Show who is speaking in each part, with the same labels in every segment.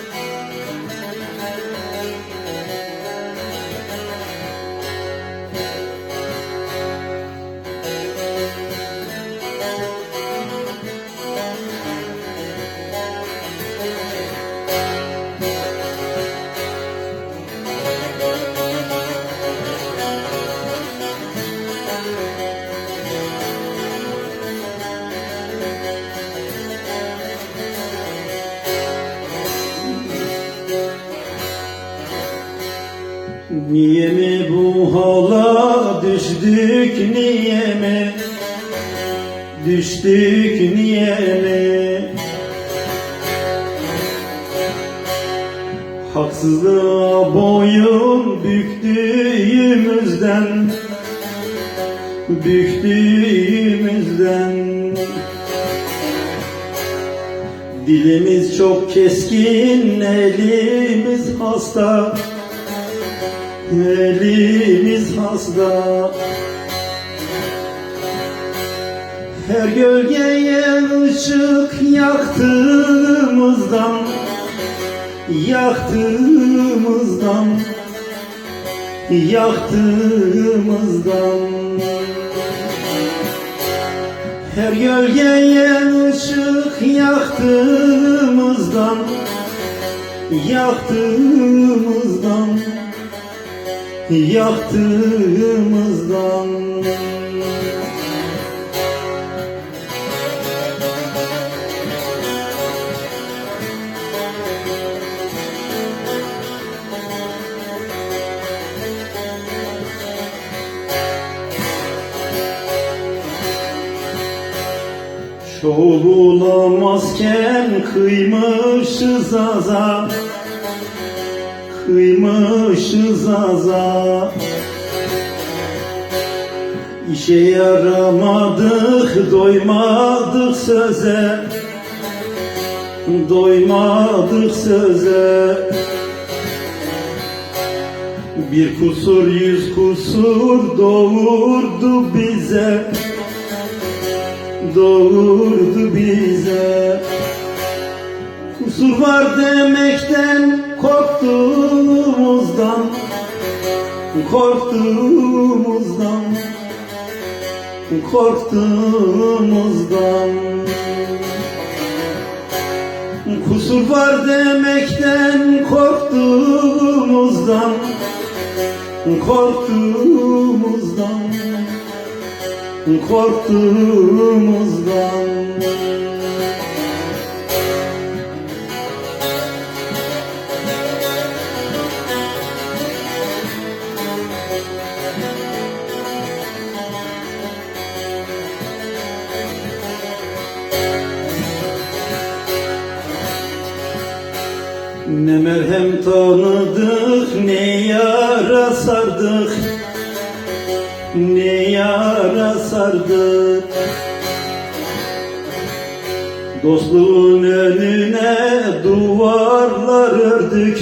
Speaker 1: Amen. Niye mi bu hala düştük niye mi? Düştük niye mi? Haksızlığa boyun büktüğümüzden Büktüğümüzden Dilimiz çok keskin, elimiz hasta Elimiz hasta Her gölgeye ışık yaktığımızdan Yaktığımızdan Yaktığımızdan. Her gölgeye ışık yaktığımızdan Yaktığımızdan Yaktığımızdan. Çoğu bulamazken kıymışız aza Kıymışız aza İşe yaramadık, doymadık söze. Doymadık söze. Bir kusur yüz kusur doğurdu bize. Doğurdu bize Kusur var demekten korktuğumuzdan Korktuğumuzdan Korktuğumuzdan. Kusur var demekten korktuğumuzdan Korktuğumuzdan Korktuğumuzdan Ne merhem tanıdık, ne yara sardık. Ne yara sardık. Dostluğun önüne duvarlar ördük.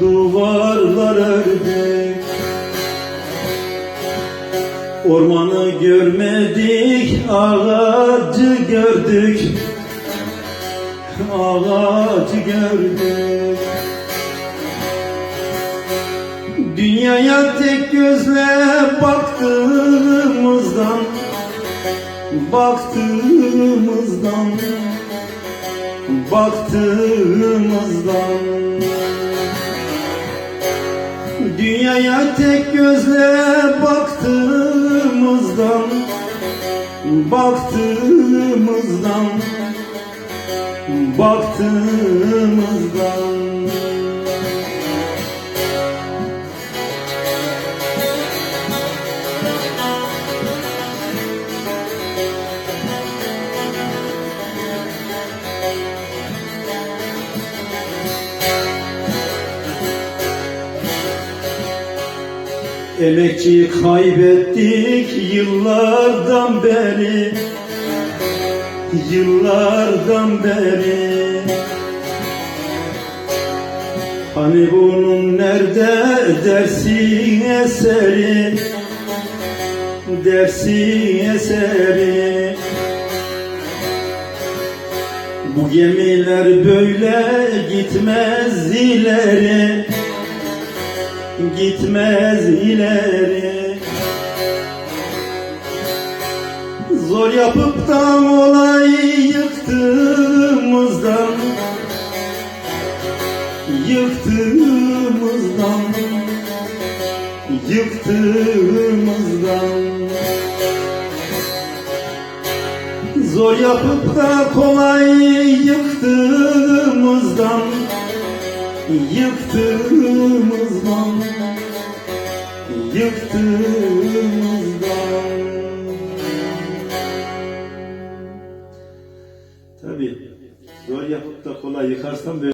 Speaker 1: Duvarlar ördük. Ormanı görmedik, ağacı gördük ağacı gördük Dünyaya tek gözle baktığımızdan Baktığımızdan Baktığımızdan. Dünyaya tek gözle baktığımızdan Baktığımızdan baktığımızdan Emekçi kaybettik yıllardan beri Yıllardan beri. Hani bunun nerede dersin eseri? Dersin eseri. Bu gemiler böyle gitmez ileri. Gitmez ileri Zor yapıp da olay yıktığımızdan Yıktığımızdan Yıktığımızdan. Zor yapıp da kolay yıktığımızdan Yıktığımızdan Yıktığımızdan Tabii zor